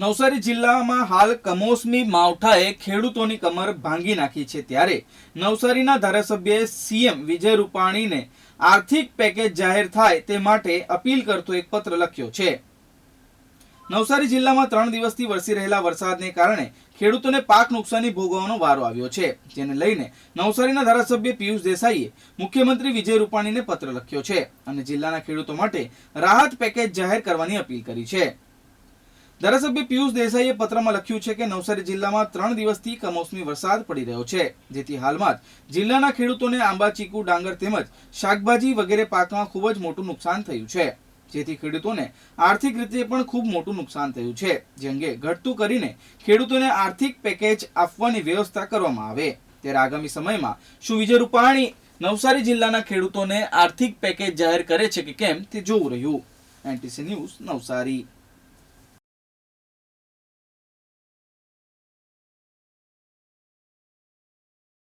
નવસારી જિલ્લામાં હાલ કમોસમી માવઠાએ ખેડૂતોની કમર ભાંગી નાખી છે ત્યારે નવસારીના ધારાસભ્યએ સીએમ વિજય રૂપાણીને આર્થિક પેકેજ જાહેર થાય તે માટે અપીલ કરતો એક પત્ર લખ્યો છે. નવસારી જિલ્લામાં ત્રણ દિવસથી વરસી રહેલા વરસાદને કારણે ખેડૂતોને પાક નુકસાની ભોગવવાનો વારો આવ્યો છે. જેને લઈને નવસારીના ધારાસભ્ય પિયુષ દેસાઈએ મુખ્યમંત્રી વિજય રૂપાણીને પત્ર લખ્યો છે અને જિલ્લાના ખેડૂતો માટે રાહત પેકેજ જાહેર કરવાની અપીલ કરી છે. ધારાસભ્ય પિયુષ દેસાઈએ પત્રમાં લખ્યું છે કે નવસારી જિલ્લામાં ત્રણ દિવસથી કમોસમી વરસાદ પડી રહ્યો છે. જેથી હાલમાં જ જિલ્લાના ખેડૂતોને આંબા, ચીકુ, ડાંગર તેમજ શાકભાજી વગેરે પાકમાં ખૂબ જ મોટું નુકસાન થયું છે. જેથી ખેડૂતોને આર્થિક રીતે પણ ખૂબ મોટું નુકસાન થયું છે. જે અંગે ઘટતું કરીને ખેડૂતોને આર્થિક પેકેજ આપવાની વ્યવસ્થા કરવામાં આવે. ત્યારે આગામી સમયમાં શું વિજય રૂપાણી નવસારી જિલ્લાના ખેડૂતોને આર્થિક પેકેજ જાહેર કરે છે કે કેમ તે જોવું રહ્યું. NTC news Navsari.